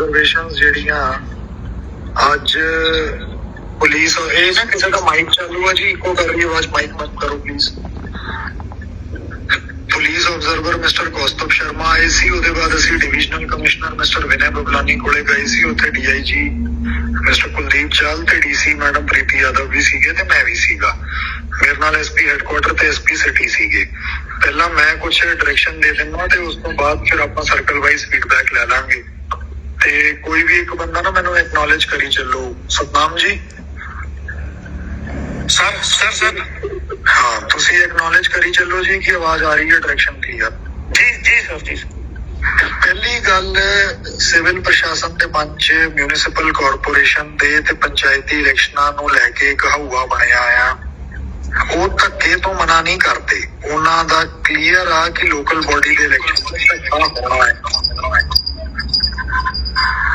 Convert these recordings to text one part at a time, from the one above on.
Observations ਜਿਹੜੀਆਂ ਅੱਜ police ਇਹ ਨਾ ਕਿਸੇ ਦਾ ਮਾਈਕ ਚਾਲੂ ਹੈ ਜੀ ਇੱਕੋ ਕਰ ਰਹੀ ਹੈ ਆਵਾਜ਼ ਮਾਈਕ ਬੰਦ ਕਰੋ please police observer mister Kaustav Sharma ਆਏ ਸੀ, ਉਹਦੇ ਬਾਅਦ ਅਸੀਂ divisional commissioner mister Vinay Bablani ਕੋਲੇ ਗਏ ਸੀ, ਉੱਥੇ ਡੀਆਈਜੀ ਮਿਸਟਰ ਕੁਲਦੀਪ ਚਾਲ ਤੇ ਡੀਸੀ ਮੈਡਮ ਪ੍ਰੀਤੀ ਯਾਦਵ ਵੀ ਸੀਗੇ ਤੇ ਮੈਂ ਵੀ ਸੀਗਾ। ਮੇਰੇ ਨਾਲ ਐਸਪੀ ਹੈੱਡਕੁਆਟਰ ਤੇ ਐਸਪੀ ਸਿਟੀ ਸੀਗੇ। ਪਹਿਲਾਂ ਮੈਂ ਕੁਝ ਡਾਇਰੈਕਸ਼ਨ ਦੇ ਦਿੰਦਾ ਤੇ ਉਸ ਤੋਂ ਬਾਅਦ ਫਿਰ ਆਪਾਂ ਸਰਕਲ ਵਾਈਜ਼ ਫੀਡਬੈਕ ਲੈ ਲਾਂਗੇ। ਤੇ ਕੋਈ ਵੀ ਇੱਕ ਬੰਦਾ ਨਾ ਮੈਨੂੰ ਐਕਨੋਲਜ ਕਰੀ ਚੱਲੋ। ਸਤਨਾਮ ਜੀ। ਸਰ ਸਰ ਸਰ ਹਾਂ ਤੁਸੀਂ ਐਕਨੋਲਜ ਕਰੀ ਚੱਲੋ ਜੀ ਕਿ ਆਵਾਜ਼ ਆ ਰਹੀ ਹੈ ਡਾਇਰੈਕਸ਼ਨ ਕਲੀਅਰ ਜੀ ਜੀ ਸਰ ਜੀ ਪਹਿਲੀ ਗੱਲ ਸਿਵਲ ਪ੍ਰਸ਼ਾਸਨ ਦੇ ਮੰਚ ਮਿਊਨਿਸਪਲ ਕਾਰਪੋਰੇਸ਼ਨ ਦੇ ਤੇ ਪੰਚਾਇਤੀ ਇਲੈਕਸ਼ਨਾਂ ਨੂੰ ਲੈ ਕੇ ਇੱਕ ਹਊਆ ਬਣਿਆ ਆ। ਉਹ ਧੱਕੇ ਤੋਂ ਮਨਾ ਨਹੀਂ ਕਰਦੇ। ਉਹਨਾਂ ਦਾ ਕਲੀਅਰ ਆ ਕਿ ਲੋਕਲ ਬੋਡੀ ਦੇ ਇਲੈਕਸ਼ਨ ਹੋਣਾ ਹੈ।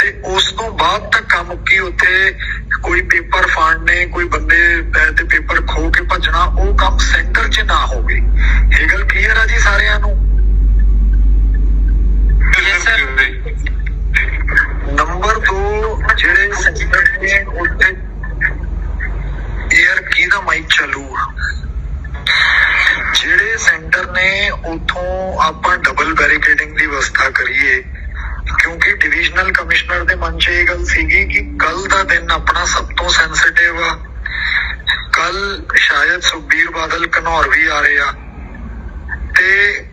ਤੇ ਉਸ ਤੋਂ ਬਾਅਦ ਧੱਕਾ ਮੁੱਕੀ ਉੱਥੇ ਕੋਈ ਪੇਪਰ ਫਾੜਨੇ ਕੋਈ ਬੰਦੇ ਅਹ, ਤੇ ਪੇਪਰ ਖੋ ਕੇ ਭੱਜਣਾ ਉਹ ਕੰਮ ਸੈਂਟਰ 'ਚ ਨਾ ਹੋਵੇ। ਇਹ ਗੱਲ ਕਲੀਅਰ ਆ ਜੀ ਸਾਰਿਆਂ ਨੂੰ ਯੈਸ ਸਰ ਨੰਬਰ 2 ਜਿਹੜੇ ਸੈਂਟਰ ਨੇ ਉੱਥੇ 에ਅਰ ਕੀ ਦਾ ਮਾਈਕ ਚਾਲੂ ਆ ਜਿਹੜੇ ਸੈਂਟਰ ਨੇ ਉਥੋਂ ਆਪਾਂ ਡਬਲ ਬੈਰੀਕੇਡਿੰਗ ਦੀ ਵਿਵਸਥਾ ਕਰੀਏ ਕਿਉਂਕਿ ਡਿਵੀਜ਼ਨਲ ਕਮਿਸ਼ਨਰ ਦੇ ਮਨ 'ਚ ਇਹ ਗੱਲ ਸੀਗੀ ਕਿ ਕੱਲ ਦਾ ਦਿਨ ਆਪਣਾ ਸਭ ਤੋਂ ਸੈਂਸਿਟਿਵ ਆ ਕੱਲ ਸ਼ਾਇਦ ਸੁਖਬੀਰ ਬਾਦਲ ਘਨੌਰ ਵੀ ਆ ਰਹੇ ਆ। ਤੇ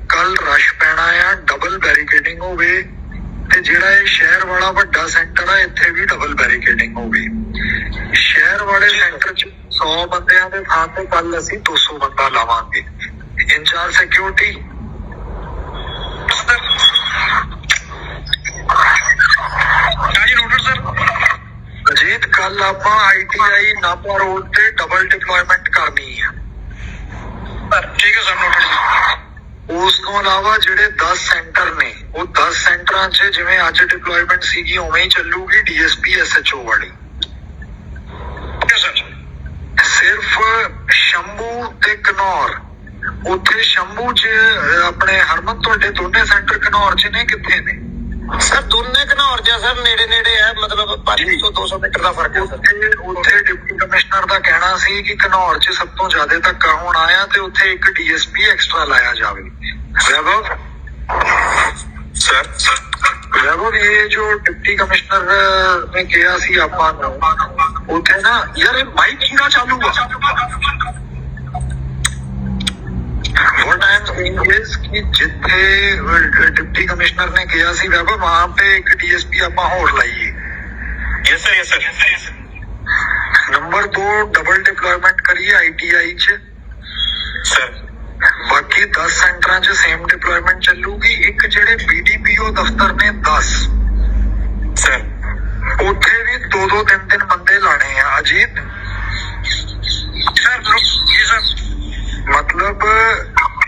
ਕੱਲ ਰਸ਼ ਪੈਣਾ ਆ ਡਬਲ ਬੈਰੀਕੇਡਿੰਗ ਹੋਵੇ ਤੇ ਜਿਹੜਾ ਇਹ ਸ਼ਹਿਰ ਵਾਲਾ ਵੱਡਾ ਸੈਂਟਰ ਆ ਇੱਥੇ ਵੀ ਡਬਲ ਬੈਰੀਕੇਡਿੰਗ ਹੋਵੇ। ਸ਼ਹਿਰ ਵਾਲੇ ਸੈਂਟਰ 'ਚ 100 ਬੰਦਿਆਂ ਦੇ ਥਾਂ ਤੇ ਕੱਲ ਅਸੀਂ 200 ਬੰਦਾ ਲਾਵਾਂਗੇ। ਇੰਚਾਰਜ ਸਿਕਿਉਰਿਟੀ ਅਜੀਤ ਕੱਲ ਆਪਾਂ ਆਈਟੀਆਈ ਨਾਪਾ ਰੋਡ ਤੇ ਡਬਲ ਡਿਪਲੋਇਮੈਂਟ ਕਰਨੀ ਆ। ਠੀਕ ਹੈ ਸਰ ਨੋਟਡ ਉਸ ਤੋਂ ਇਲਾਵਾ ਜਿਹੜੇ 10 ਸੈਂਟਰ ਨੇ ਉਹ 10 ਸੈਂਟਰਾਂ 'ਚ ਜਿਵੇਂ ਅੱਜ ਡਿਪਲੋਇਮੈਂਟ ਸੀਗੀ ਉਵੇਂ ਹੀ ਚੱਲੂਗੀ ਡੀਐਸਪੀ ਐਸਐਚਓ ਵਾਲੀ। ਸਿਰਫ ਸ਼ੰਭੂ ਤੇ ਕਨੌਰ। ਉੱਥੇ ਸ਼ੰਭੂ 'ਚ ਆਪਣੇ ਹਰਮਨ ਤੁਹਾਡੇ ਦੋਨੇ ਸੈਂਟਰ ਕਨੌਰ 'ਚ ਨੇ ਕਿੱਥੇ ਨੇ? ਸਰ ਦੋਨੇ ਘਨੌਰ ਜਾਂ ਸਰ ਨੇੜੇ ਨੇੜੇ ਹੈ ਮਤਲਬ 500 200 ਮੀਟਰ ਦਾ ਫ਼ਰਕ ਹੈ ਸਰ ਉੱਥੇ ਉੱਥੇ ਡਿਪਟੀ ਕਮਿਸ਼ਨਰ ਦਾ ਕਹਿਣਾ ਸੀ ਕਿ ਕਨੌਰ 'ਚ ਸਭ ਤੋਂ ਜ਼ਿਆਦਾ ਧੱਕਾ ਹੋਣਾ ਆ ਤੇ ਉੱਥੇ ਇੱਕ ਡੀਐਸਪੀ ਐਕਸਟਰਾ ਲਾਇਆ ਜਾਵੇ। ਵੈਭਵ? Sir sir. ਵੈਭਵ ਇਹ ਜੋ ਡਿਪਟੀ ਕਮਿਸ਼ਨਰ ਅਹ, ਨੇ ਕਿਹਾ ਸੀ ਆਪਾਂ ਨੂੰ ਉੱਥੇ ਨਾ ਯਾਰ ਇਹ ਮਾਈਕ ਕਿਹਦਾ ਚਾਲੂ ਆ what I am saying is ਕਿ ਜਿੱਥੇ ਅਹ, ਡਿਪਟੀ ਕਮਿਸ਼ਨਰ ਨੇ ਕਿਹਾ ਸੀ ਵੈਭਵ ਵਹਾਂ पे ਇੱਕ ਡੀਐਸਪੀ ਆਪਾਂ ਹੋਰ ਲਾਈਏ yes sir yes sir number 2 double deployment ਕਰੀਏ ਆਈਟੀਆਈ ਚ ਸਰ ਬਾਕੀ 10 ਸੈਂਟਰਾਂ 'ਚ ਸੇਮ ਡਿਪਲੋਇਮੈਂਟ ਚੱਲੂਗੀ ਇੱਕ ਜਿਹੜੇ ਬੀਡੀਪੀਓ ਦਫ਼ਤਰ ਨੇ 10 ਸਰ ਉੱਥੇ ਵੀ ਦੋ ਦੋ ਤਿੰਨ ਤਿੰਨ ਬੰਦੇ ਲਾਣੇ ਆ ਅਜੀਤ ਸਰ ਜੀ ਸਰ ਮਤਲਬ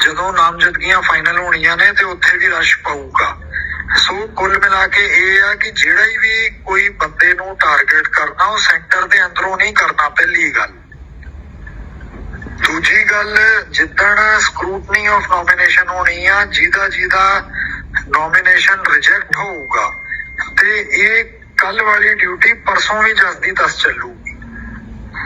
ਜਦੋਂ ਨਾਮਜ਼ਦਗੀਆਂ ਫਾਈਨਲ ਹੋਣੀਆਂ ਨੇ ਤੇ ਉੱਥੇ ਵੀ ਰਸ਼ ਪਊਗਾ। ਸੋ ਕੁੱਲ ਮਿਲਾ ਕੇ ਇਹ ਆ ਕਿ ਜਿਹੜਾ ਵੀ ਕੋਈ ਬੰਦੇ ਨੂੰ ਟਾਰਗੇਟ ਕਰਨਾ, ਉਹ ਸੈਂਟਰ ਦੇ ਅੰਦਰੋਂ ਨਹੀਂ ਕਰਨਾ ਪਹਿਲੀ ਗੱਲ। ਦੂਜੀ ਗੱਲ, ਜਿੱਦਣ ਸਕਰੂਟਨੀ ਆਫ ਨੋਮੀਨੇਸ਼ਨ ਹੋਣੀ ਆ, ਜਿਹਦਾ ਜਿਹਦਾ ਨੋਮੀਨੇਸ਼ਨ ਰਿਜੈਕਟ ਹੋਊਗਾ, ਤੇ ਇਹ ਕੱਲ ਵਾਲੀ ਡਿਊਟੀ ਪਰਸੋਂ ਵੀ ਜਸ ਦੀ ਚੱਲੂ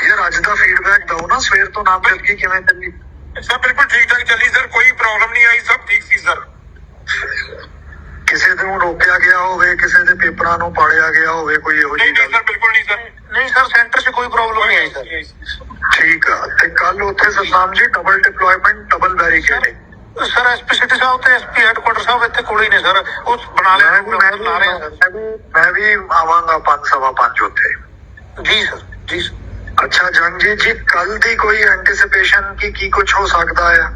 ਯਾਰ ਅੱਜ ਦਾ ਫੀਡਬੈਕ ਦਿਓ ਨਾ ਸਵੇਰ ਤੋਂ ਨਾਮਜ਼ਦਗੀ ਕਿਵੇਂ ਚੱਲੀ ਸਭ ਬਿਲਕੁਲ ਠੀਕ ਠਾਕ ਚੱਲੀ ਸਰ ਕੋਈ ਪ੍ਰੋਬਲਮ ਨਹੀਂ ਆਈ ਸਭ ਠੀਕ ਸੀ ਸਰ ਕਿਸੇ ਨੂੰ ਰੋਕਿਆ ਗਿਆ ਹੋਵੇ ਕਿਸੇ ਦੇ ਪੇਪਰਾਂ ਨੂੰ ਪਾੜਿਆ ਗਿਆ ਹੋਵੇ ਕੋਈ ਇਹੋ ਨਹੀਂ ਜਿਹੀ ਨਹੀਂ ਗੱਲ ਸਰ ਬਿਲਕੁਲ ਨਹੀਂ ਸਰ ਨਹੀਂ ਸਰ ਸੈਂਟਰ 'ਚ ਕੋਈ ਪ੍ਰੋਬਲਮ ਨਹੀਂ ਆਈ ਸਰ ਠੀਕ ਆ ਤੇ ਕੱਲ ਉੱਥੇ Satnam ji double deployment double barricading sir SP city ਸਾਹਿਬ ਤੇ ਐਸਪੀ ਹੈਡਕੁਆਟਰ ਸਾਹਿਬ ਇੱਥੇ ਕੋਲ ਹੀ ਨੇ ਸਰ ਉਹ ਬਣਾ ਲਿਆ ਮੈਂ ਵੀ ਬਣਾ ਰਹੇ ਆ ਸਰ ਮੈਂ ਵੀ- ਮੈਂ ਵੀ ਆਵਾਂਗਾ ਪੰਜ ਸਵਾ ਪੰਜ ਉੱਥੇ ਜੀ ਸਰ ਜੀ ਸਰ ਅੱਛਾ ਜੰਗ ਜੀ ਕੱਲ ਦੀ ਕੋਈ ਐਂਟੀਸਿਪੇਸ਼ਨ ਕਿ ਕੀ ਕੁਝ ਹੋ ਸਕਦਾ ਹੈ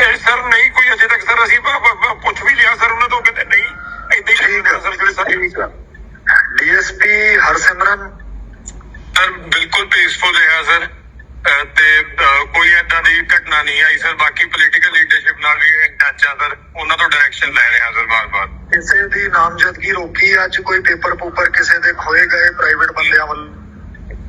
ਇਹ ਸਰ ਨਹੀਂ ਕੋਈ ਅਜੇ ਤੱਕ ਸਰ ਅਸੀਂ ਪੁੱਛ ਵੀ ਲਿਆ ਸਰ ਉਹਨਾਂ ਤੋਂ ਕਹਿੰਦੇ ਨਹੀਂ ਏਦਾਂ ਹੀ ਠੀਕ ਆ ਸਰ ਠੀਕ ਆ। ਡੀਐਸਪੀ ਹਰਸਿਮਰਨ? ਸਰ ਬਿਲਕੁਲ ਪੀਸਫੁਲ ਰਿਹਾ ਸਰ। ਤੇ ਕੋਈ ਏਦਾਂ ਦੀ ਘਟਨਾ ਨਹੀਂ ਆਈ ਸਰ। ਬਾਕੀ ਪੋਲੀਟੀਕਲ ਲੀਡਰਸ਼ਿਪ ਨਾਲ ਵੀ ਇਨ ਟੱਚ ਆ ਸਰ। ਉਹਨਾਂ ਤੋਂ ਡਾਇਰੈਕਸ਼ਨ ਲੈ ਰਹੇ ਹਾਂ ਸਰ ਬਾਰ-ਬਾਰ। ਕਿਸੇ ਦੀ ਨਾਮਜ਼ਦਗੀ ਰੋਕੀ ਅੱਜ ਕੋਈ ਪੇਪਰ ਪੂਪਰ ਕਿਸੇ ਦੇ ਖੋਏ ਗਏ ਪ੍ਰਾਈਵੇਟ ਬੰਦਿਆਂ ਵੱਲ?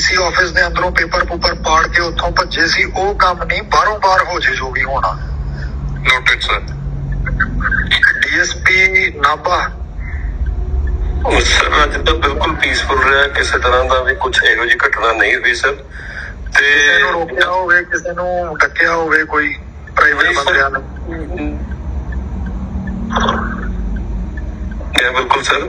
ਡੀਸੀ ਆਫਿਸ ਦੇ ਅੰਦਰੋਂ ਪੇਪਰ ਪੂਪਰ ਪਾੜ ਕੇ ਉੱਥੋਂ ਭੱਜੇ ਸੀ ਉਹ ਕੰਮ ਨਹੀਂ ਬਾਹਰੋਂ ਬਾਹਰ ਹੋ ਜੇ ਜੋ ਵੀ ਹੋਣਾ। Noted sir DSP Nabha. Sir ਅੱਜ ਤਾਂ ਬਿਲਕੁਲ ਪੀਸਫੁਲ ਰਿਹਾ ਕਿਸੇ ਤਰ੍ਹਾਂ ਦਾ ਵੀ ਕੁਝ ਇਹੋ ਜਿਹੀ ਘਟਨਾ ਨਹੀਂ ਹੋਈ ਸਰ ਕਿਸੇ ਨੂੰ ਤੇ ਰੋਕਿਆ ਹੋਵੇ ਕਿਸੇ ਨੂੰ ਡੱਕਿਆ ਹੋਵੇ ਕੋਈ ਪ੍ਰਾਈਵੇਟ। ਬੰਦਿਆਂ ਨੇ। ਇਹ ਬਿਲਕੁਲ ਸਰ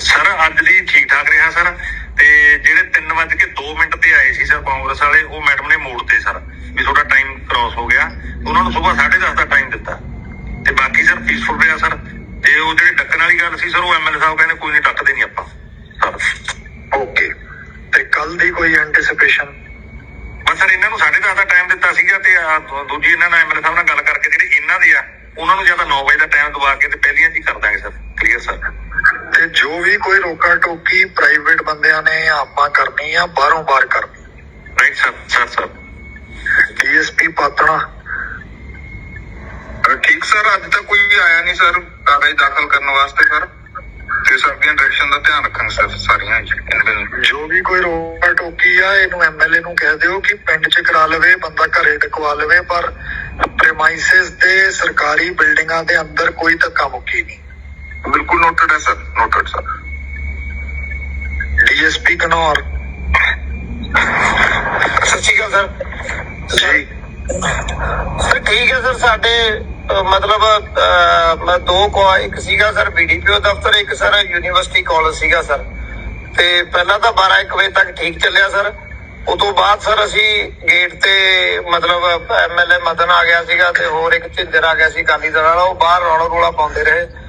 Sir ਅੱਜ ਦੀ ਠੀਕ ਠਾਕ ਰਿਹਾ ਸਰ। ਤੇ ਜਿਹੜੇ 3 ਵਜੇ ਕੇ 2 ਮਿੰਟ ਤੇ ਆਏ ਸੀ ਸਰ ਕਾਂਗਰਸ ਵਾਲੇ ਉਹ ਮੈਡਮ ਨੇ ਮੋੜਤੇ ਸਰ ਵੀ ਤੁਹਾਡਾ ਟਾਈਮ ਕ੍ਰਾਸ ਹੋ ਗਿਆ। ਉਹਨਾਂ ਨੂੰ ਸਵੇਰ 10:30 ਦਾ ਟਾਈਮ ਦਿੱਤਾ। ਤੇ ਬਾਕੀ ਸਰ ਪੀਸਫੁਲ ਰਿਹਾ ਸਰ। ਤੇ ਉਹ ਜਿਹੜੀ ਡੱਕਣ ਵਾਲੀ ਗੱਲ ਸੀ ਸਰ ਉਹ ਐਮਐਲਏ ਸਾਹਿਬ ਕਹਿੰਦੇ ਕੋਈ ਨਹੀਂ ਡੱਕਦੇ ਨਹੀਂ ਆਪਾਂ। ਸਰ ਓਕੇ ਤੇ ਕੱਲ ਦੀ ਕੋਈ ਐਂਟੀਸਿਪੇਸ਼ਨ ਬਸ ਸਰ ਇਹਨਾਂ ਨੂੰ 10:30 ਦਾ ਟਾਈਮ ਦਿੱਤਾ ਸੀਗਾ ਤੇ ਦੂਜੀ ਇਹਨਾਂ ਨਾਲ ਐਮਐਲਏ ਸਾਹਿਬ ਨਾਲ ਗੱਲ ਕਰਕੇ ਜਿਹੜੇ ਇਹਨਾਂ ਦੇ ਆ ਉਹਨਾਂ ਨੂੰ ਜਾਂ ਤਾਂ 9 ਵਜੇ ਦਾ ਟਾਈਮ ਦਵਾ ਕੇ ਤੇ ਪਹਿਲੀਆਂ ਚ ਹੀ ਕਰ ਦਾਂਗੇ ਸਰ। ਕਲੀਅਰ ਸਰ ਤੇ ਜੋ ਵੀ ਕੋਈ ਰੋਕਾ ਟੋਕੀ ਪ੍ਰਾਈਵੇਟ ਬੰਦਿਆਂ ਨੇ ਆਪਾਂ ਕਰਨੀ ਆ ਬਾਹਰੋਂ ਬਾਹਰ ਕਰਨੀ। Right sir sir sir. DSP ਪਾਤਣਾ। ਠੀਕ ਸਰ ਅੱਜ ਤੱਕ ਕੋਈ ਆਇਆ ਨਹੀਂ ਸਰ ਕਾਗਜ਼ ਦਾਖਲ ਕਰਨ ਵਾਸਤੇ ਸਰ। ਤੇ ਸਰ ਦੀਆਂ ਡਾਇਰੈਕਸ਼ਨ ਦਾ ਧਿਆਨ ਰੱਖਣ ਸਰ ਸਾਰੀਆਂ ਜੋ ਵੀ ਕੋਈ ਰੋਕਾ ਟੋਕੀ ਆ ਇਹਨੂੰ ਐਮਐਲਏ ਨੂੰ ਕਹਿ ਦਿਓ ਕਿ ਪਿੰਡ 'ਚ ਕਰਾ ਲਵੇ ਬੰਦਾ ਘਰੇ ਟਕਵਾ ਲਵੇ ਪਰ ਪ੍ਰੈਮਾਈਸਿਸ ਦੇ ਸਰਕਾਰੀ ਬਿਲਡਿੰਗਾਂ ਦੇ ਅੰਦਰ ਕੋਈ ਧੱਕਾ ਮੁੱਕੀ ਨਹੀਂ। ਬਿਲਕੁਲ ਨੋਟਡ ਹੈ ਸਰ ਨੋਟਡ ਸਰ ਡੀਐਸਪੀ ਕਨੌਰ ਸਤਿ ਸ਼੍ਰੀ ਅਕਾਲ ਸਰ ਜੀ। ਸਰ ਠੀਕ ਹੈ ਸਰ ਸਾਡੇ ਮਤਲਬ ਦੋ ਕੋ ਇੱਕ ਸੀਗਾ ਸਰ ਬੀਡੀਪੀਓ ਦਫ਼ਤਰ ਇੱਕ ਸਰ ਯੂਨੀਵਰਸਿਟੀ ਕਾਲਜ ਸੀਗਾ ਸਰ ਤੇ ਪਹਿਲਾਂ ਤਾਂ 12 1 ਵਜੇ ਤੱਕ ਠੀਕ ਚੱਲਿਆ ਸਰ ਉਸ ਤੋਂ ਬਾਅਦ ਸਰ ਅਸੀਂ ਗੇਟ ਤੇ ਮਤਲਬ ਐਮਐਲਏ ਮਦਨ ਆ ਗਿਆ ਸੀਗਾ ਤੇ ਹੋਰ ਇੱਕ ਝਿੰਜਰ ਆ ਗਿਆ ਸੀ ਕਾਲੀ ਦਲ ਵਾਲਾ ਉਹ ਬਾਹਰ ਰੌਲਾ ਰੋਲਾ ਪਾਉਂਦੇ ਰਹੇ।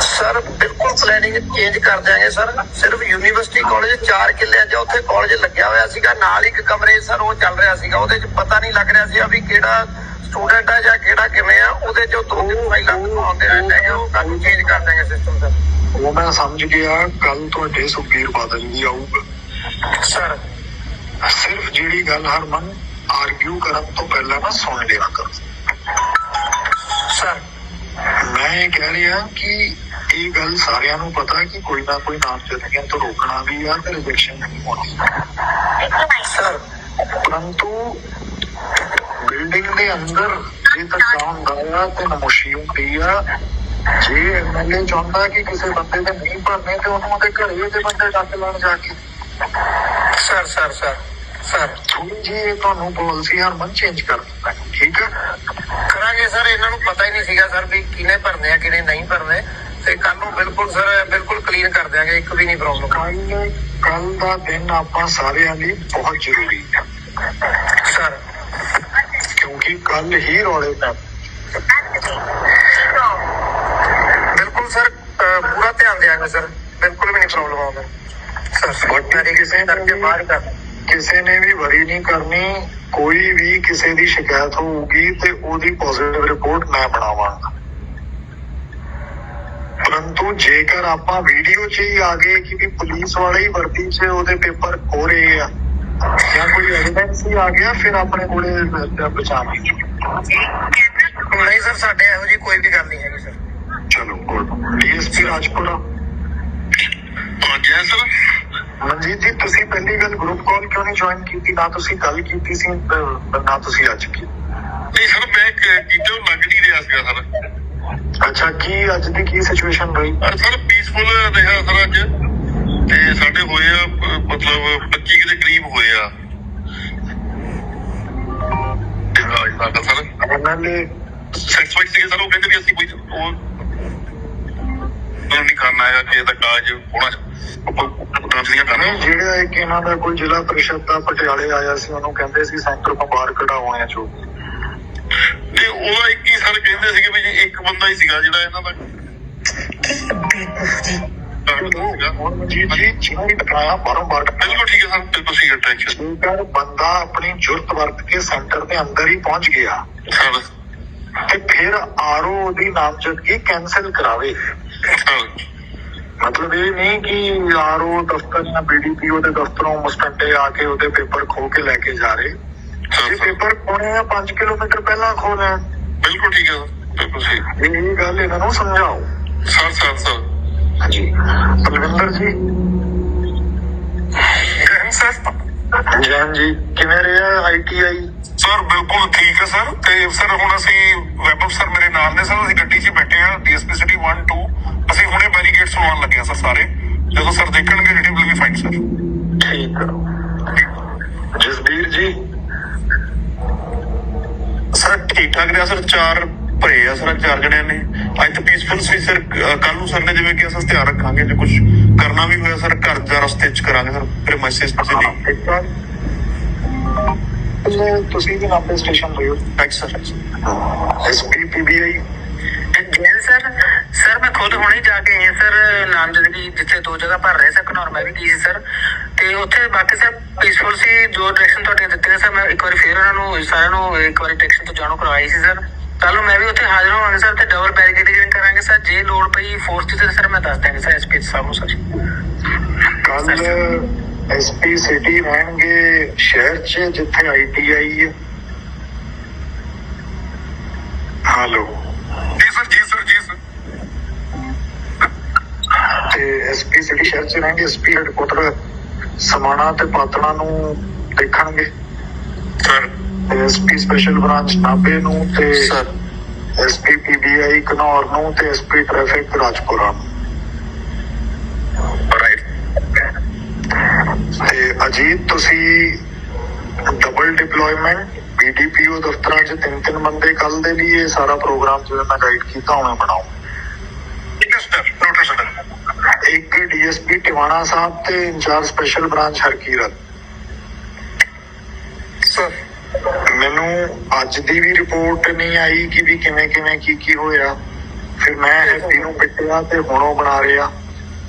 ਸਰ ਬਿਲਕੁਲ ਪਲੈਨਿੰਗ ਚੇਂਜ ਕਰ ਦਿਆਂਗੇ ਸਰ। ਸਿਰਫ ਯੂਨੀਵਰਸਿਟੀ ਕਾਲਜ 4 ਕਿੱਲੇ ਅੱਜ ਉੱਥੇ ਕਾਲਜ ਲੱਗਿਆ ਹੋਇਆ ਸੀਗਾ। ਨਾਲ ਇੱਕ ਕਮਰੇ ਸਰ ਉਹ ਚੱਲ ਰਿਹਾ ਸੀਗਾ। ਉਹਦੇ 'ਚ ਪਤਾ ਨਹੀਂ ਲੱਗ ਰਿਹਾ ਸੀ ਵੀ ਕਿਹੜਾ ਸਟੂਡੈਂਟ ਆ ਜਾਂ ਕਿਹੜਾ ਕਿਵੇਂ ਆ। ਉਹਦੇ 'ਚੋਂ ਦੋ ਤਿੰਨ ਫਾਈਲਾਂ ਆਉਂਦੇ ਰਹਿੰਦੇ ਹੈਗੇ ਉਹ ਕੱਲ ਚੇਂਜ ਕਰ ਦਿਆਂਗੇ ਸਿਸਟਮ ਸਰ। ਉਹ ਮੈਂ ਸਮਝ ਗਿਆ ਕੱਲ ਤੁਹਾਡੇ ਸੁਖਬੀਰ ਬਾਦਲ ਵੀ ਆਊਗਾ। ਸਰ। ਸਿਰਫ ਜਿਹੜੀ ਗੱਲ ਹਰਮਨ ਆਰਗਿਊ ਕਰਨ ਤੋਂ ਪਹਿਲਾਂ ਨਾ ਸੁਣ ਲਿਆ ਕਰੋ। ਸਰ। ਮੈਂ ਕਹਿ ਰਿਹਾ ਕਿ ਇਹ ਗੱਲ ਸਾਰਿਆਂ ਨੂੰ ਪਤਾ ਕਿ ਕੋਈ ਨਾ ਕੋਈ ਨਾਮਜ਼ਦਗੀਆਂ ਤੋਂ ਰੋਕਣਾ ਵੀ ਆ ਤੇ ਰਿਜੈਕਸ਼ਨ ਨਹੀਂ ਹੋਣੀ। ਸਰ ਪਰੰਤੂ ਬਿਲਡਿੰਗ ਦੇ ਅੰਦਰ ਜੇ ਧੱਕਾ ਹੁੰਦਾ ਆ ਤੇ ਨਮੋਸ਼ੀ ਹੁੰਦੀ ਆ ਜੇ ਐਮਐਲਏ ਚਾਹੁੰਦਾ ਕਿ ਕਿਸੇ ਬੰਦੇ ਦੇ ਨਹੀਂ ਭਰਨੇ ਤੇ ਉਹਨੂੰ ਉਹਦੇ ਘਰੇ ਤੇ ਬੰਦੇ ਡੱਕ ਲੈਣ ਜਾ ਕੇ। ਸਰ ਸਰ ਸਰ ਸਰ ਥੋੜੀ ਜੀ ਤੁਹਾਨੂੰ ਪਾਲਿਸੀ ਹਰਮਨ ਚੇਂਜ ਕਰ ਦਿੱਤਾ ਠੀਕ ਹੈ ਕਰਾਂਗੇ ਸਰ ਇਹਨਾਂ ਨੂੰ ਪਤਾ ਹੀ ਨਹੀਂ ਸੀਗਾ ਸਰ ਵੀ ਕਿਹਨੇ ਭਰਨੇ ਆ ਕਿਹਨੇ ਨਹੀਂ ਭਰਨੇ। ਤੇ ਕੱਲ ਨੂੰ ਬਿਲਕੁਲ ਸਰ ਬਿਲਕੁਲ ਕਲੀਨ ਕਰ ਦਿਆਂਗੇ ਇੱਕ ਵੀ ਨਹੀਂ ਪ੍ਰੋਬਲਮ ਕੱਲ ਕੱਲ ਦਾ ਦਿਨ ਆਪਾਂ ਸਾਰਿਆਂ ਲਈ ਬਹੁਤ ਜ਼ਰੂਰੀ ਹੈ ਸਰ। ਕਿਉਂਕਿ ਕੱਲ ਹੀ ਰੌਲੇ ਪੈ ਬਿਲਕੁਲ ਸਰ ਪੂਰਾ ਧਿਆਨ ਦਿਆਂਗੇ ਸਰ। ਬਿਲਕੁਲ ਵੀ ਨਹੀਂ ਪ੍ਰੋਬਲਮ ਆਉਂਦਾ। ਸਰ ਮੇਰੀ ਕਿਸੇ ਕਰਕੇ ਬਾਹਰ ਕਰ ਕਿਸੇ ਨੇ ਵੀ ਵਰੀ ਨਹੀਂ ਕਰਨੀ ਕੋਈ ਵੀ ਕਿਸੇ ਦੀ ਸ਼ਿਕਾਇਤ ਹੋਊਗੀ ਤੇ ਉਹਦੀ ਪੋਜ਼ਿਟਿਵ ਰਿਪੋਰਟ ਮੈਂ ਬਣਾਵਾਂਗਾ। ਪਰੰਤੂ ਜੇਕਰ ਆਪਾਂ ਵੀਡੀਓ 'ਚ ਹੀ ਆ ਗਏ ਕਿ ਵੀ ਪੁਲਿਸ ਵਾਲੇ ਹੀ ਵਰਦੀ 'ਚ ਉਹਦੇ ਪੇਪਰ ਖੋ ਰਹੇ ਆ ਜਾਂ ਕੋਈ ਐਵੀਡੈਂਸ ਹੀ ਆ ਗਿਆ ਫਿਰ ਆਪਣੇ ਕੋਲੇ ਬਚਾ ਨਹੀਂ ਨਹੀਂ ਸਰ ਸਾਡੇ ਇਹੋ ਜੀ ਕੋਈ ਵੀ ਗੱਲ ਨਹੀਂ ਹੈਗੀ ਸਰ। ਚਲੋ ਗੁੱਡ ਡੀਐਸਪੀ ਰਾਜਪੁਰਾ। ਹੈ ਸਰ। ਮਨਜੀਤ ਜੀ ਤੁਸੀਂ ਪਹਿਲੀ ਗੱਲ ਗਰੁੱਪ ਕਾਲ ਕਿਉਂ ਨਹੀਂ ਜੁਆਇਨ ਕੀਤੀ? ਨਾ ਤੁਸੀਂ ਕੱਲ ਕੀਤੀ ਸੀ ਨਾ ਤੁਸੀਂ ਅੱਜ ਕੀਤੀ। ਨਹੀਂ ਸਰ ਮੈਂ ਕਿਤੇ ਲੱਗ ਨਹੀਂ ਰਿਹਾ ਸੀਗਾ ਸਰ। ਅੱਛਾ ਕੀ ਅੱਜ ਦੀ ਕੀ ਸਿਚੁਏਸ਼ਨ ਰਹੀ? ਸਰ ਪੀਸਫੁਲ ਰਿਹਾ ਸਰ ਅੱਜ। ਤੇ ਸਾਡੇ ਹੋਏ ਆ ਮਤਲਬ 25 ਦੇ ਕਰੀਬ ਹੋਏ ਆ। ਤੇ ਰਾਜ ਦਾ ਸਰ। ਐਮਐਲਏ ਸੈਟੀਸਫਾਈਡ ਸੀਗੇ ਸਰ ਉਹ ਕਹਿੰਦੇ ਵੀ ਅਸੀਂ ਕੋਈ ਉਹ ਉਹ ਨਹੀਂ ਕਰਨਾ ਹੈਗਾ ਕਿ ਇਹਦਾ ਕਾਜ ਹੋਣਾ ਕਾਂਸਲੀਆਂ ਕਰਨਾ ਨਹੀਂ ਜਿਹੜਾ ਇੱਕ ਇਹਨਾਂ ਦਾ ਕੋਈ ਜ਼ਿਲ੍ਹਾ ਪ੍ਰੀਸ਼ਦ ਦਾ ਪਟਿਆਲੇ ਆਇਆ ਸੀ ਉਹਨੂੰ ਕਹਿੰਦੇ ਸੀ ਸੈਂਟਰ ਤੋਂ ਬਾਹਰ ਕਢਾਉਣੇ ਆ ਜੋ। ਤੇ ਉਹਦਾ ਇੱਕ ਹੀ ਸਰ ਕਹਿੰਦੇ ਸੀਗੇ ਵੀ ਜੀ ਇੱਕ ਬੰਦਾ ਹੀ ਸੀਗਾ ਜਿਹੜਾ ਇਹਨਾਂ ਦਾ ਕਰਦਾ ਸੀਗਾ ਹੁਣ ਮਨਜੀਤ ਜੀ ਜਿਵੇਂ ਟਕਰਾਇਆ ਬਾਰੋਂ ਬਾਰ ਬਿਲਕੁਲ ਠੀਕ ਹੈ ਸਰ ਬਿਲਕੁਲ ਸਹੀ ਟੈਨਸ਼ਨ ਜੇਕਰ ਬੰਦਾ ਆਪਣੀ ਜੁਰਤ ਵਰਤ ਕੇ ਸੈਂਟਰ ਦੇ ਅੰਦਰ ਹੀ ਪਹੁੰਚ ਗਿਆ ਸਰ। ਤੇ ਫਿਰ ਆਰਓ ਦੀ ਨਾਮਜ਼ਦਗੀ ਕੈਨਸਲ ਕਰਾਵੇ। ਸਰ। ਮਤਲਬ ਇਹ ਨਹੀਂ ਕਿ ਆਰਓ ਦਫ਼ਤਰ ਜਾਂ ਬੀਡੀਪੀਓ ਦੇ ਦਫ਼ਤਰੋਂ ਮੁਸਟੰਡੇ ਆ ਕੇ ਉਹਦੇ ਪੇਪਰ ਖੋ ਕੇ ਲੈ ਕੇ ਜਾ ਰਹੇ। ਸਰ ਜੇ ਸਰ, ਪੇਪਰ ਖੋਣੇ ਆ 5 ਕਿਲੋਮੀਟਰ ਪਹਿਲਾਂ ਖੋ ਲੈਣ ਬਿਲਕੁਲ ਠੀਕ ਹੈ ਸਰ ਬਿਲਕੁਲ ਸਹੀ ਇਹ ਗੱਲ ਇਹਨਾਂ ਨੂੰ ਸਮਝਾਓ ਸਰ ਸਰ ਸਰ ਹਾਂਜੀ ਬਲਵਿੰਦਰ ਜੀ ਸਰ ਜੈਨ ਜੀ ਕਿਵੇਂ ਰਿਹਾ ਆਈਟੀਆਈ ਸਰ ਬਿਲਕੁਲ ਠੀਕ ਹੈ ਸਰ ਤੇ ਸਰ ਹੁਣ ਅਸੀਂ ਵੈਬ ਅਫਸਰ ਮੇਰੇ ਨਾਲ ਨੇ ਸਰ ਅਸੀਂ ਗੱਡੀ 'ਚ ਹੀ ਬੈਠੇ ਆ ਡੀਐਸਪੀ ਸਿਟੀ 1 2 ਅਸੀਂ ਹੁਣੇ ਬੈਰੀਕੇਡਸ ਲਵਾਉਣ ਲੱਗੇ ਆ ਸਰ ਸਾਰੇ ਜਦੋਂ ਸਰ ਦੇਖਣਗੇ ਰਿਟਿਵ ਵਿਲ ਬੀ ਫਾਈਨ ਸਰ ਠੀਕ ਹੈ ਜਸਬੀਰ ਜੀ ਸਰ ਠੀਕ ਠਾਕ ਰਿਹਾ ਸਰ ਚਾਰ ਭਰੇ ਆ ਸਰ ਚਾਰ ਜਣਿਆਂ ਨੇ। ਅੱਜ ਤਾਂ ਪੀਸਫੁਲ ਸੀ ਸਰ ਕੱਲ ਨੂੰ ਸਰ ਨੇ ਜਿਵੇਂ ਕਿ ਅਸੀਂ ਧਿਆਨ ਰੱਖਾਂਗੇ ਜੇ ਕੁਝ ਕਰਨਾ ਵੀ ਹੋਇਆ ਸਰ ਘਰ ਦਾ ਰਸਤੇ 'ਚ ਕਰਾਂਗੇ ਸਰ ਮੈਸੇਜ ਤੁਸੀਂ ਨਹੀਂ ਤੁਸੀਂ- ਵੀ ਨਾਪੇ ਸਟੇਸ਼ਨ ਰਹੇ ਹੋ। Thanks sir SP PBI Jain sir. Sir ਮੈਂ ਖੁਦ ਹੁਣੇ ਜਾ ਕੇ ਆਇਆ ਸਰ ਨਾਮਜ਼ਦਗੀ ਜਿੱਥੇ ਦੋ ਜਗ੍ਹਾ ਭਰ ਰਹੇ ਸਰ ਘਨੌਰ ਮੈਂ ਵੀ ਗਈ ਸੀ ਸਰ। ਤੇ ਉੱਥੇ ਬਾਕੀ ਸਰ ਪੀਸਫੁਲ ਸੀ ਜੋ ਡਾਇਰੈਕਸ਼ਨ ਤੁਹਾਡੀਆਂ ਦਿੱਤੀਆਂ ਸਰ ਮੈਂ ਇੱਕ ਵਾਰੀ ਫੇਰ ਉਹਨਾਂ ਨੂੰ ਸਾਰਿਆਂ ਨੂੰ ਇੱਕ ਵਾਰੀ ਡਾਇਰੈਕਸ਼ਨ ਤੋਂ ਜਾਣੂ ਕਰਵਾਈ ਸੀ ਸਰ। ਕੱਲ ਨੂੰ ਮੈਂ ਵੀ ਉੱਥੇ ਹਾਜ਼ਰ ਹੋਵਾਂਗੇ ਸਰ ਤੇ ਡਬਲ ਬੈਰੀਕੇਡਿੰਗ ਕਰਾਂਗੇ ਸਰ। ਜੇ ਲੋੜ ਪਈ ਫੋਰਸ ਤੇ ਸਰ ਮੈਂ ਦੱਸ ਦਾਂਗੇ ਸਰ ਐਸਪੀ ਸਾਹਿਬ ਨੂੰ ਸਰ। ਕੱਲ ਐਸਪੀ ਸਿਟੀ ਰਹਿਣਗੇ ਸ਼ਹਿਰ 'ਚ ਜਿੱਥੇ ਆਈਟੀਆਈ ਹੈ। ਹੈਲੋ ਤੇ ਐਸਪੀ ਸਿਟੀ ਸ਼ਹਿਰ 'ਚ ਰਹਿਣਗੇ। ਐਸਪੀ ਹੈਡਕੁਆਟਰ ਸਮਾਣਾ ਤੇ ਪਾਤਣਾ ਨੂੰ ਦੇਖਣਗੇ। ਸਰ ਐਸਪੀ ਸਪੈਸ਼ਲ ਬ੍ਰਾਂਚ ਨਾਭੇ ਨੂੰ ਤੇ ਸਰ ਐਸਪੀ ਪੀਬੀਆਈ ਘਨੌਰ ਨੂੰ ਤੇ ਐਸਪੀ ਟ੍ਰੈਫਿਕ ਰਾਜਪੁਰਾ ਨੂੰ। ਰਾਈਟ ਤੇ ਅਜੀਤ ਤੁਸੀਂ ਡਬਲ ਡਿਪਲੋਇਮੈਂਟ ਬੀਡੀਪੀਓ ਦਫ਼ਤਰਾਂ 'ਚ ਤਿੰਨ ਤਿੰਨ ਬੰਦੇ ਕੱਲ ਦੇ ਲਈ ਇਹ ਸਾਰਾ ਪ੍ਰੋਗਰਾਮ ਜਿਹੜਾ ਮੈਂ ਗਾਈਡ ਕੀਤਾ ਉਵੇਂ ਬਣਾਓ ਠੀਕ ਹੈ sir noted sir DSP Tiwana ਸਾਹਿਬ ਤੇ incharge special branch Harkirat. Sir ਮੈਨੂੰ ਅੱਜ ਦੀ ਵੀ ਰਿਪੋਰਟ ਨਹੀਂ ਆਈ ਕਿ ਵੀ ਕਿਵੇਂ ਕਿਵੇਂ ਕੀ ਕੀ ਹੋਇਆ। ਫਿਰ ਮੈਂ ਹੈਪੀ ਨੂੰ ਪਿੱਟਿਆ ਤੇ ਹੁਣ ਉਹ ਬਣਾ ਰਿਹਾ।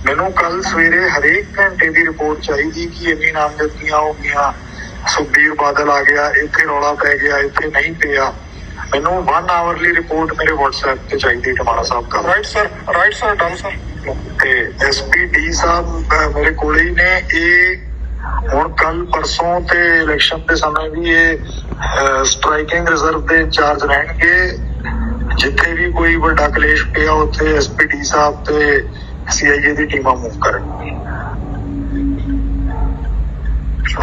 ਮੈਨੂੰ ਕੱਲ ਸਵੇਰੇ ਹਰੇਕ ਘੰਟੇ ਦੀ ਰਿਪੋਰਟ ਚਾਹੀਦੀ ਕਿ ਇੰਨੀ ਨਾਮਜ਼ਦਗੀਆਂ ਹੋ ਗਈਆਂ। ਸੁਖਬੀਰ ਬਾਦਲ ਆ ਗਿਆ, ਇੱਥੇ ਰੌਲਾ ਪੈ ਗਿਆ, ਇੱਥੇ ਨਹੀਂ ਪਿਆ। ਮੈਨੂੰ 1 ਆਵਰਲੀ ਰਿਪੋਰਟ ਮੇਰੇ WhatsApp ਤੇ ਚਾਹੀਦੀ ਟਮਾਣਾ ਸਾਹਿਬ ਕੱਲ right sir right sir done sir ਤੇ ਐਸਪੀਡੀ ਸਾਹਿਬ ਮੇਰੇ ਕੋਲੇ ਹੀ ਨੇ। ਇਹ ਹੁਣ ਕੱਲ ਪਰਸੋਂ ਤੇ ਇਲੈਕਸ਼ਨ ਦੇ ਸਮੇਂ ਵੀ ਇਹ ਸਟ੍ਰਾਈਕਿੰਗ ਰਿਜ਼ਰਵ ਦੇ ਇੰਚਾਰਜ ਰਹਿਣਗੇ। ਜਿੱਥੇ ਵੀ ਕੋਈ ਵੱਡਾ ਕਲੇਸ਼ ਪਿਆ ਉੱਥੇ ਐਸਪੀਡੀ ਸਾਹਿਬ ਤੇ ਸੀਆਈਏ ਦੀ ਟੀਮਾਂ ਮੂਵ ਕਰਨਗੀਆਂ।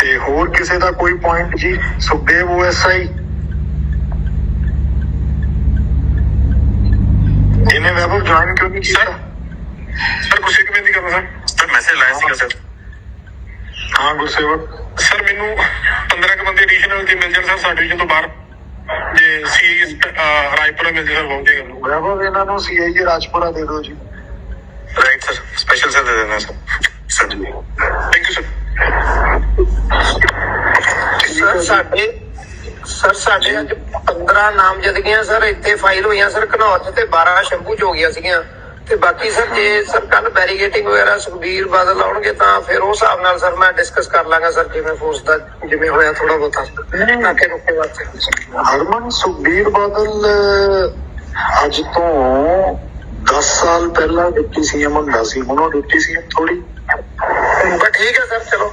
ਤੇ ਹੋਰ ਕਿਸੇ ਦਾ ਕੋਈ ਪੁਆਇੰਟ ਜੀ? ਸੁਖਦੇਵ ਓਐਸਆਈ ਇਹਨੇ ਵੈਬਰ ਜੁਆਇਨ ਕਿਉਂ ਨਹੀਂ ਕੀਤਾ ਸਰ ਕੁਛ ਇੱਕ ਬੇਨਤੀ ਕਰਨਾ ਸਰ ਸਰ ਮੈਸੇਜ ਲਾਇਆ ਸੀਗਾ ਸਰ ਹਾਂ ਗੁਰਸੇਵਕ ਸਰ ਮੈਨੂੰ 15 ਕ ਬੰਦੇ ਐਡੀਸ਼ਨਲ ਜੇ ਮਿਲ ਜਾਣ ਸਰ ਸਾਡੇ ਡਿਵੀਜ਼ਨ ਤੋਂ ਬਾਹਰ ਜੇ ਸੀ ਰਾਇਪੁਰਾ ਮਿਲ ਜਾਣ ਬਹੁਤ ਜੇਗਾ ਵੈਭਵ ਇਹਨਾਂ ਨੂੰ ਸੀਆਈਏ ਰਾਜਪੁਰਾ ਦੇ ਦਿਓ ਜੀ। ਰਾਈਟ ਸਰ ਸਪੈਸ਼ਲ ਸਰ ਦੇ ਦੇਣਾ sir sir thank you sir sir ਸਾਡੇ ਸਰ ਸਾਡੇ ਅੱਜ 15 ਨਾਮਜ਼ਦਗੀਆਂ ਸਰ। ਇੱਥੇ ਫਾਈਲ ਹੋਈਆਂ ਸਰ ਘਨੌਰ 'ਚ ਤੇ 12 ਸ਼ੰਭੂ 'ਚ ਹੋ ਗਈਆਂ ਸੀਗੀਆਂ। ਤੇ ਬਾਕੀ ਸਰ ਜੇ ਸਰ ਕੱਲ ਬੈਰੀਗੇਟਿੰਗ ਵਗੈਰਾ ਸੁਖਬੀਰ ਬਾਦਲ ਆਉਣਗੇ ਤਾਂ ਫਿਰ ਉਸ ਹਿਸਾਬ ਨਾਲ ਸਰ ਮੈਂ ਡਿਸਕਸ ਕਰ ਲਾਂਗਾ ਸਰ ਜਿਵੇਂ ਫੋਰਸ ਦਾ ਜਿਵੇਂ ਹੋਇਆ ਥੋੜਾ ਬਹੁਤਾ। ਨਾਕੇ ਰੁਕੇ ਵਾਸਤੇ ਹਰਮਨ ਸੁਖਬੀਰ ਬਾਦਲ ਅੱਜ ਤੋਂ 10 ਸਾਲ ਪਹਿਲਾਂ ਡਿਪਟੀ ਸੀਐਮ ਹੁੰਦਾ ਸੀ ਹੁਣ ਉਹ ਡਿਪਟੀ ਸੀਐਮ ਥੋੜੀ ਬਟ ਠੀਕ ਹੈ ਸਰ ਚਲੋ।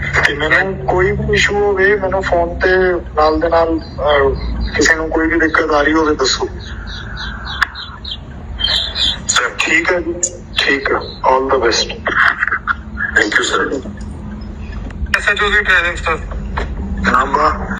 ਤੇ ਮੈਨੂੰ ਕੋਈ ਵੀ ਇਸ਼ੂ ਹੋਵੇ ਮੈਨੂੰ ਫੋਨ ਤੇ ਨਾਲ ਦੇ ਨਾਲ ਅਹ, ਕਿਸੇ ਨੂੰ ਕੋਈ ਵੀ ਦਿੱਕਤ ਆ ਰਹੀ ਹੋਵੇ ਦੱਸੋ। ਸਰ ਠੀਕ ਹੈ ਜੀ ਠੀਕ ਹੈ। All the best thank you sir SHO the. Training sir Nama